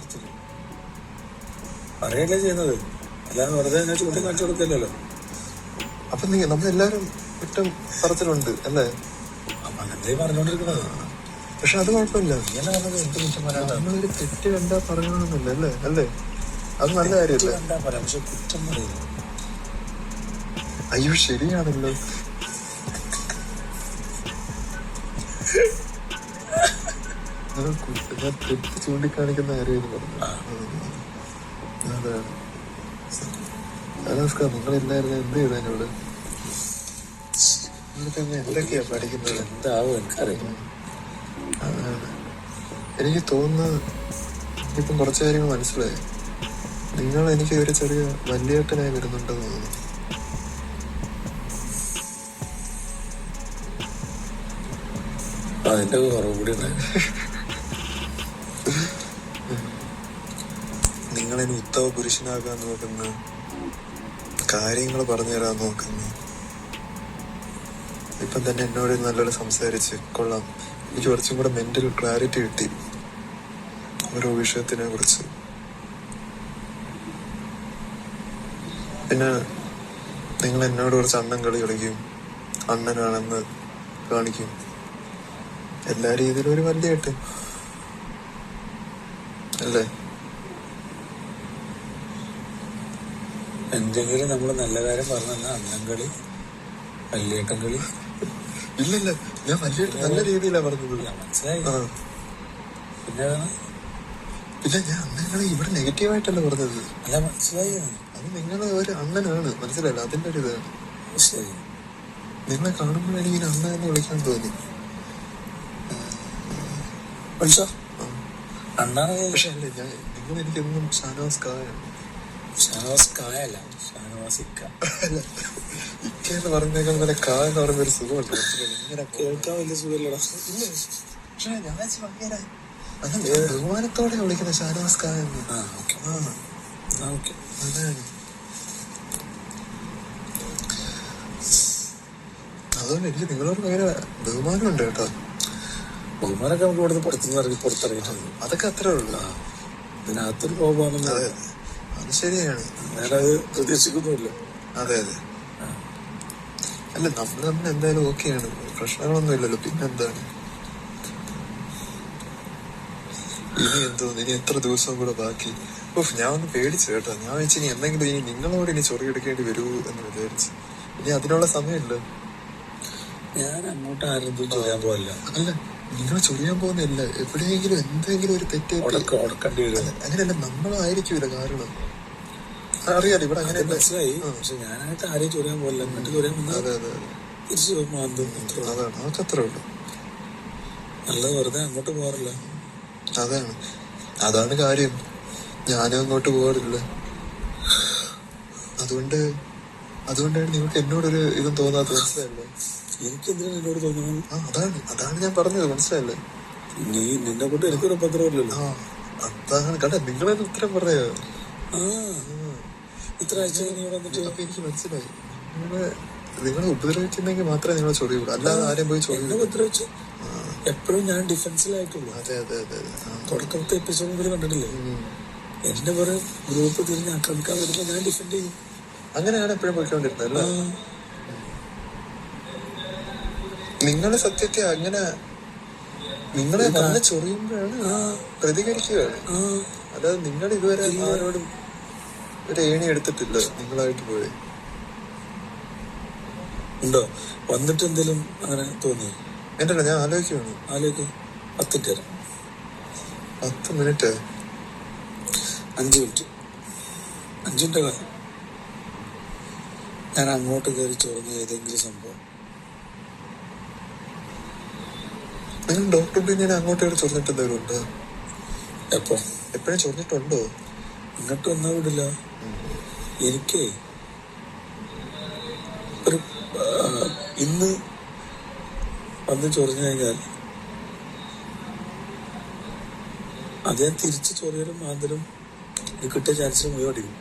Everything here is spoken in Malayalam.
പറച്ചിൽ അറിയല്ലേ ചെയ്യുന്നത്? അല്ലാതെ വെറുതെ ഞാൻ ചൂണ്ടി കാണിച്ചു കൊടുക്കില്ലല്ലോ അപ്പൊ നീ നമ്മളെല്ലാരും കുറ്റം പറച്ചിലുണ്ട് അല്ലേ? അപ്പൊ അങ്ങനത്തെ പറഞ്ഞോണ്ടിരിക്കുന്നത് പക്ഷെ അത് കുഴപ്പമില്ല. ഇങ്ങനെ പറഞ്ഞത്? എന്ത് കുറ്റം നമ്മളൊരു തെറ്റ് കണ്ടാ പറയണമെന്നില്ല അല്ലേ? അല്ലേ? അത് നല്ല പക്ഷെ കുറ്റം പറയില്ല അയ്യോ ശരിയാണല്ലോ. ചൂണ്ടിക്കാണിക്കുന്ന ആരെയും പറഞ്ഞു നമസ്കാരം എന്ത് ചെയ്തു എന്നോട് എന്തൊക്കെയാ പഠിക്കുന്നത് എന്താവും എനിക്കറിയാം എനിക്ക് തോന്നുന്നത് ഇപ്പം കുറച്ച് കാര്യങ്ങൾ മനസ്സിലായി നിങ്ങൾ എനിക്ക് ഒരു ചെറിയ വലിയേട്ടനായി വരുന്നുണ്ടെന്ന് തോന്നുന്നു അതിന്റെ കുറവ് കൂടി ഉണ്ടായി ഇനി ഉത്തമ പുരുഷനാകാൻ നോക്കുന്ന കാര്യങ്ങൾ പറഞ്ഞു തരാൻ നോക്കുന്നു. ഇപ്പം തന്നെ എന്നോട് നല്ലോണം സംസാരിച്ച് കൊള്ളാം. എനിക്ക് കുറച്ചും കൂടെ മെന്റൽ ക്ലാരിറ്റി കിട്ടി ഓരോ വിഷയത്തിനെ കുറിച്ച്. പിന്നെ നിങ്ങൾ എന്നോട് കുറച്ച് അണ്ണൻ കളി കളിക്കും. അണ്ണനാണെന്ന് കാണിക്കും. എല്ലാ രീതിയിലും ഒരു വലിയ കിട്ടും അല്ലേ? എന്തെങ്കിലും നമ്മൾ നല്ല കാര്യം പറഞ്ഞ അന്നംകളി വല്യേട്ടൻ കളി. ഇല്ലില്ല ഞാൻ വലിയ നല്ല രീതിയിലാ പറഞ്ഞത്. മനസ്സിലായി. പിന്നെ? ഇല്ല ഞാൻ അന്നങ്ങളെ ഇവിടെ നെഗറ്റീവായിട്ടല്ല പറഞ്ഞത്. അല്ല മനസ്സിലായി. അത് നിങ്ങൾ ഒരു അണ്ണനാണ്. മനസ്സിലായില്ല? അതിന്റെ ഒരു ഇതാണ്. ശരി. നിങ്ങളെ കാണുമ്പോൾ എനിക്ക് ഇങ്ങനെ അണ്ണ എന്ന് വിളിക്കാൻ തോന്നി. വിളിച്ചോ. അണ്ണാ പക്ഷെ അല്ലേ ഞാൻ നിങ്ങൾ എനിക്കൊന്നും ഷാനോസ് കായാണ് ഷാനവാസ് കായല്ല ഷാനവാസ് ഇക്ക എന്ന് നല്ല കാ എന്ന് പറയുന്ന ഒരു സുഖമല്ല? ഇങ്ങനെ കേൾക്കാൻ വലിയ സുഖമില്ലടാ. പക്ഷേ ഞാൻ ഭയങ്കര അതല്ല ബഹുമാനത്തോടെ വിളിക്കുന്ന ഷാനവാസ് കാ എന്ന്. ആ ഓക്കെ. ആ. ഓക്കെ. അതാണ്. അതുകൊണ്ട് എനിക്ക് നിങ്ങളോട് ഭയങ്കര ബഹുമാനമുണ്ട് കേട്ടോ. ബഹുമാനൊക്കെ നമുക്ക് ഇവിടുന്ന് പുറത്തുനിന്ന് ഇറങ്ങി പുറത്തിറങ്ങിയിട്ടുണ്ട്. അതൊക്കെ അത്രേ ഉള്ളൂ. അതിനകത്തൊരു ബഹുമാനം അതെ. അത് ശരിയാണ്. ഞാനത് പ്രതീക്ഷിക്കുന്നുമില്ല. അതെ അതെ. അല്ല നമ്മൾ തമ്മിൽ എന്തായാലും ഓക്കെയാണ്. പ്രശ്നങ്ങളൊന്നും ഇല്ലല്ലോ. പിന്നെന്താണ് ഇനി എന്തോ ഇനി എത്ര ദിവസം കൂടെ ബാക്കി? ഓഫ് ഞാൻ ഒന്ന് പേടിച്ചു കേട്ടോ. ഞാൻ വെച്ച് ഇനി എന്തെങ്കിലും ഇനി നിങ്ങളോട് ഇനി ചൊറി എടുക്കേണ്ടി വരൂ എന്ന് വിചാരിച്ചു. ഇനി അതിനുള്ള സമയമില്ല. ഞാൻ അങ്ങോട്ട് ആരും ചൊറിയാൻ പോകില്ല അല്ല നിങ്ങൾ ചൊറിയാൻ പോകുന്നില്ല എവിടെയെങ്കിലും എന്തെങ്കിലും ഒരു തെറ്റ് അങ്ങനെയല്ല നമ്മളായിരിക്കൂല കാരണം. അറിയാലോ ഇവിടെ അങ്ങനെ മനസ്സിലായി. പക്ഷെ ഞാനായിട്ട് ആരെയും ചൊറിയാൻ പോകില്ല എന്നിട്ട് ചൊറിയാൻ വന്നാൽ തിരിച്ചു അതാണ് അതൊക്കെ അത്രേ ഉള്ളൂ. അല്ലാതെ വെറുതെ അങ്ങോട്ട് പോകാറില്ല. അതാണ്. അതാണ് കാര്യം. ഞാനും അങ്ങോട്ട് പോകാറില്ല. അതുകൊണ്ട് അതുകൊണ്ടാണ് നിങ്ങൾക്ക് എന്നോടൊരു ഇതും തോന്നാത്ത മനസ്സിലായില്ലേ? എനിക്ക് എന്തിനാണ് എന്നോട് തോന്നുന്നത്? ആ അതാണ് അതാണ് ഞാൻ പറഞ്ഞത്. മനസ്സിലായില്ലേ? നീ നിന്നെ കൊണ്ട് എനിക്കൊരു ഉപദ്രവമില്ലല്ലോ. ആ അതാണ്. കണ്ട നിങ്ങളത് ഉത്തരം പറയാ. ആ. ഇത്ര ആഴ്ച നീ വന്നിട്ട് എനിക്ക് മനസ്സിലായി. നിങ്ങളെ നിങ്ങളെ ഉപദ്രവിച്ചിട്ടുണ്ടെങ്കിൽ മാത്രമേ നിങ്ങളെ ചൊറിയുള്ളൂ അല്ലാതെ ആരെയും പോയി ചൊറിയില്ല ഉപദ്രവിച്ചു എപ്പോഴും ഞാൻ ഡിഫൻസിലായിട്ടുള്ളൂ. അതെ അതെ അതെ. തുടക്കത്തെ എപ്പിസോഡ് മുതൽ കണ്ടിട്ടില്ലേ. എന്റെ പുറ ഗ്രൂപ്പ് തിരിഞ്ഞ് ആക്രമിക്കാൻ വരുമ്പോ ഞാൻ ഡിഫെൻഡ് ചെയ്യും. അങ്ങനെയാണ് എപ്പോഴും പോയിക്കൊണ്ടിരുന്നത് അല്ലേ? നിങ്ങളെ സത്യത്തെ അങ്ങനെ നിങ്ങളെ വന്ന് ചൊറിയുമ്പോഴാണ് പ്രതികരിക്കുകയാണ്. അതായത് നിങ്ങൾ ഇതുവരെ ആരോടും ഒരു ഏണി എടുത്തിട്ടില്ല. നിങ്ങളായിട്ട് പോയി. ഉണ്ടോ? വന്നിട്ട് എന്തെങ്കിലും അങ്ങനെ തോന്നി എന്റെ ഞാൻ ആലോചിക്കുകയാണ് ആലോചിക്ക. പത്തിട്ട് തരാം. പത്ത് മിനിറ്റ്? അഞ്ച് മിനിറ്റ്. അഞ്ച് മിനിറ്റ് കാലം. ഞാൻ അങ്ങോട്ട് കയറി ചോർന്ന ഏതെങ്കിലും സംഭവം. നിങ്ങൾ ഡോക്ടർ പിന്നെ അങ്ങോട്ട് കയറി ചൊറിഞ്ഞിട്ട് എന്തെങ്കിലും ഉണ്ടോ? എപ്പോ? എപ്പോഴും ചൊറിഞ്ഞിട്ടുണ്ടോ ഇങ്ങോട്ട് വന്നാ വിടില്ല. എനിക്ക് ഒരു ഇന്ന് വന്ന് ചൊറിഞ്ഞു കഴിഞ്ഞാൽ അദ്ദേഹം തിരിച്ച് ചൊറിയലും മാന്തലും കിട്ടിയ ചാൻസിൽ മുഴുവൻ അടിക്കും.